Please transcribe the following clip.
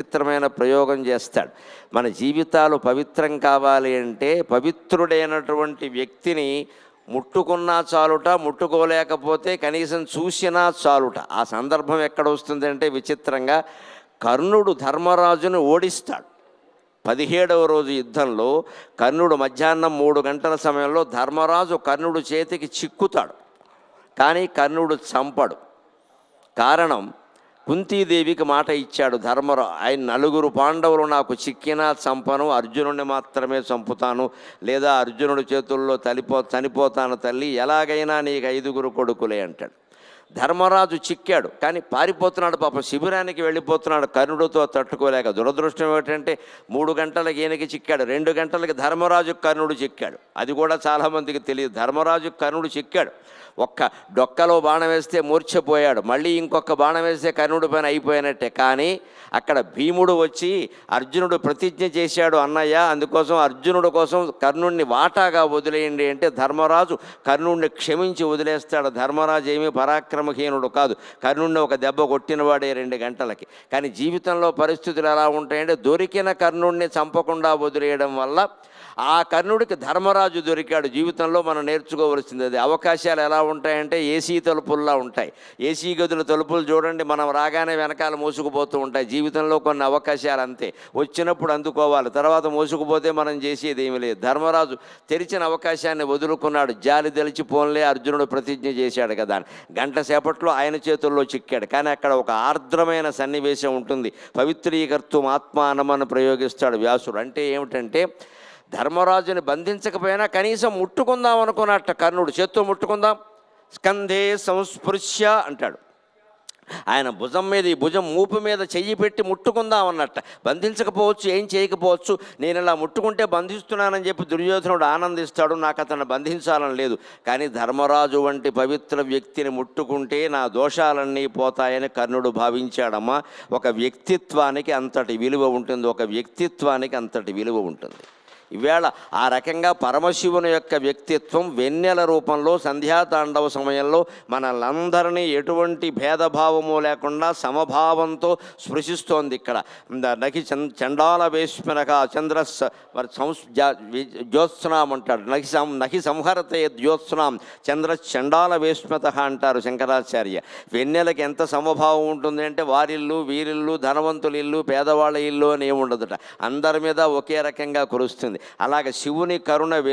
పవిత్రమైన ప్రయోగం చేస్తాడు. మన జీవితాలు పవిత్రం కావాలి అంటే పవిత్రుడైనటువంటి వ్యక్తిని ముట్టుకున్నా చాలుట ముట్టుకోలేకపోతే కనీసం చూసినా చాలుట. ఆ సందర్భం ఎక్కడ వస్తుందంటే విచిత్రంగా కర్ణుడు ధర్మరాజును ఓడిస్తాడు. పదిహేడవ రోజు యుద్ధంలో కర్ణుడు మధ్యాహ్నం మూడు గంటల సమయంలో ధర్మరాజు కర్ణుడు చేతికి చిక్కుతాడు. కానీ కర్ణుడు చంపడు. కారణం కుంతీదేవికి మాట ఇచ్చాడు ధర్మరావు ఆయన నలుగురు పాండవులు నాకు చిక్కినా చంపను అర్జునుడిని మాత్రమే చంపుతాను. లేదా అర్జునుడి చేతుల్లో తలిపో చనిపోతాను తల్లి. ఎలాగైనా నీకు ఐదుగురు కొడుకులే అంటాడు. ధర్మరాజు చిక్కాడు. కానీ పారిపోతున్నాడు పాప. శిబిరానికి వెళ్ళిపోతున్నాడు. కర్ణుడితో తట్టుకోలేక. దురదృష్టం ఏమిటంటే మూడు గంటలకు ఈయనకి చిక్కాడు. రెండు గంటలకి ధర్మరాజు కర్ణుడు చిక్కాడు. అది కూడా చాలామందికి తెలియదు. ధర్మరాజు కర్ణుడు చిక్కాడు. ఒక్క డొక్కలో బాణం వేస్తే మూర్ఛపోయాడు. మళ్ళీ ఇంకొక బాణం వేస్తే కర్ణుడి పైన అయిపోయినట్టే. కానీ అక్కడ భీముడు వచ్చి అర్జునుడు ప్రతిజ్ఞ చేశాడు అన్నయ్య అందుకోసం అర్జునుడు కోసం కర్ణుడిని వాటాగా వదిలేయండి అంటే ధర్మరాజు కర్ణుడిని క్షమించి వదిలేస్తాడు. ధర్మరాజు ఏమీ పరాక్రమహీనుడు కాదు. కర్ణుడిని ఒక దెబ్బ కొట్టినవాడే రెండు గంటలకి. కానీ జీవితంలో పరిస్థితులు ఎలా ఉంటాయంటే దొరికిన కర్ణుడిని చంపకుండా వదిలేయడం వల్ల ఆ కర్ణుడికి ధర్మరాజు దొరికాడు. జీవితంలో మనం నేర్చుకోవలసింది అది. అవకాశాలు ఎలా ఉంటాయంటే ఏసీ తలుపుల్లా ఉంటాయి. ఏసీ గదుల తలుపులు చూడండి మనం రాగానే వెనకాల మోసుకుపోతూ ఉంటాయి. జీవితంలో కొన్ని అవకాశాలు అంతే. వచ్చినప్పుడు అందుకోవాలి. తర్వాత మోసుకుపోతే మనం చేసేది ఏమీ లేదు. ధర్మరాజు తెరిచిన అవకాశాన్ని వదులుకున్నాడు. జాలి తెలిచి పోన్లే అర్జునుడు ప్రతిజ్ఞ చేశాడు కదా అని. గంట సేపట్లో ఆయన చేతుల్లో చిక్కాడు. కానీ అక్కడ ఒక ఆర్ద్రమైన సన్నివేశం ఉంటుంది. పవిత్రీకర్తం ఆత్మానమని ప్రయోగిస్తాడు వ్యాసుడు. అంటే ఏమిటంటే ధర్మరాజుని బంధించకపోయినా కనీసం ముట్టుకుందాం అనుకున్నట్ట కర్ణుడు. చేత్తో ముట్టుకుందాం. స్కంధే సంస్పృశ్య అంటాడు. ఆయన భుజం మీద ఈ భుజం మూపు మీద చెయ్యి పెట్టి ముట్టుకుందాం అన్నట్ట. బంధించకపోవచ్చు ఏం చేయకపోవచ్చు నేను ఇలా ముట్టుకుంటే బంధిస్తున్నానని చెప్పి దుర్యోధనుడు ఆనందిస్తాడు నాకు అతను బంధించాలని లేదు. కానీ ధర్మరాజు వంటి పవిత్ర వ్యక్తిని ముట్టుకుంటే నా దోషాలన్నీ పోతాయని కర్ణుడు భావించాడమ్మా. ఒక వ్యక్తిత్వానికి అంతటి విలువ ఉంటుంది ఒక వ్యక్తిత్వానికి అంతటి విలువ ఉంటుంది. ఈవేళ ఆ రకంగా పరమశివుని యొక్క వ్యక్తిత్వం వెన్నెల రూపంలో సంధ్యాతాండవ సమయంలో మనలందరినీ ఎటువంటి భేదభావము లేకుండా సమభావంతో స్పృశిస్తోంది ఇక్కడ. నకి చండాల వేష్మనక చంద్ర సంస్ జ్యోత్స్నాం అంటాడు నకి సం నకి సంహరతే జ్యోత్స్నాం చంద్ర చండాల వేష్మత అంటారు శంకరాచార్య. వెన్నెలకి ఎంత సమభావం ఉంటుంది అంటే వారిల్లు వీరిల్లు ధనవంతుల ఇల్లు పేదవాళ్ళ ఇల్లు అని ఏముండదుట. అందరి మీద ఒకే రకంగా కురుస్తుంది. అలాగే శివుని కరుణ వెన్నె